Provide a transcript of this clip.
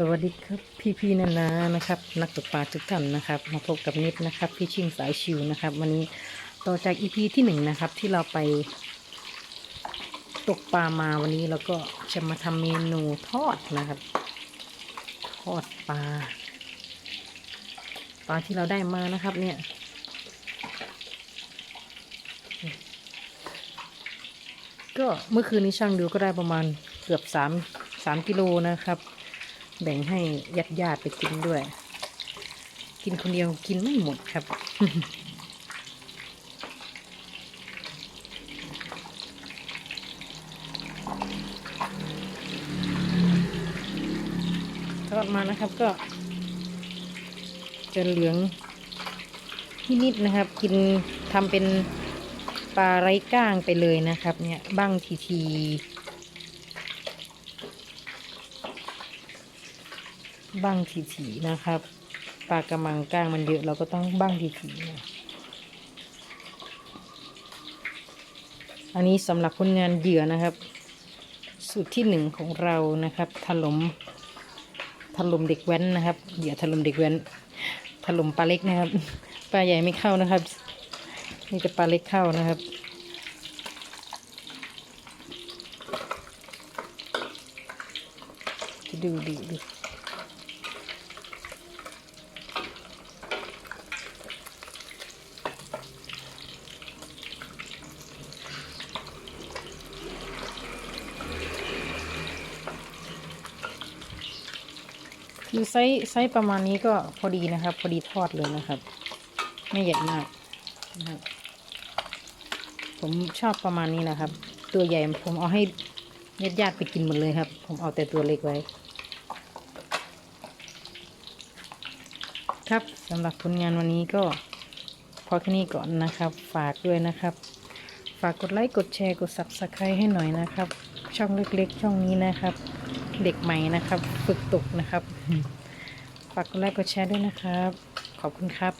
สวัสดีครับพี่พี่ๆนานานะครับ นักตกปลาทุกท่านนะครับ มาพบกับนิดนะครับ พี่ชิงสายชิวนะครับ วันนี้ต่อจากอีพีที่หนึ่งนะครับ ที่เราไปตกปลามาวันนี้เราก็จะมาทำเมนูทอดนะครับ ทอดปลาปลาที่เราได้มานะครับ เนี่ยก็เมื่อคืนนี้ช่างดูก็ได้ประมาณเกือบสามสามกิโลนะครับ แบ่งให้ญาติญาติไปกินด้วย กินคนเดียวกินไม่หมดครับ ทอดมานะครับก็ จะเหลืองนิดๆนะครับ กินทำเป็นปลาไร้ก้างไปเลยนะครับ เนี่ยบ้างทีทีๆ บ้างทีทีๆนะครับ ปลากระมังก้างมันเยอะเราก็ต้องบ้างทีทีๆนะอันนี้สำหรับผลงานเหยื่อนะครับ สูตรที่หนึ่งของเรานะครับถลมถลมเด็กแว้นนะครับ เหยื่อถลมเด็กแว้นถลมปลาเล็กนะครับปลาใหญ่ไม่เข้านะครับ นี่จะปลาเล็กเข้านะครับดูดูดู คือไซส์ไซส์ประมาณนี้ก็พอดีนะครับ พอดีทอดเลยนะครับ ไม่ใหญ่มากนะครับผมชอบประมาณนี้นะครับ ตัวใหญ่ผมเอาให้ญาติญาติไปกินหมดเลยครับ ผมเอาแต่ตัวเล็กไว้ ครับสำหรับผลงานวันนี้ก็พอแค่นี้ก่อนนะครับ ฝากด้วยนะครับ ฝากกดไลค์กดแชร์กด subscribe ให้หน่อยนะครับ ช่องเล็กๆ ช่องนี้นะครับ เด็กใหม่นะครับ ฝึกตกนะครับ ฝากกดไลค์กดแชร์ด้วยนะครับ ขอบคุณครับ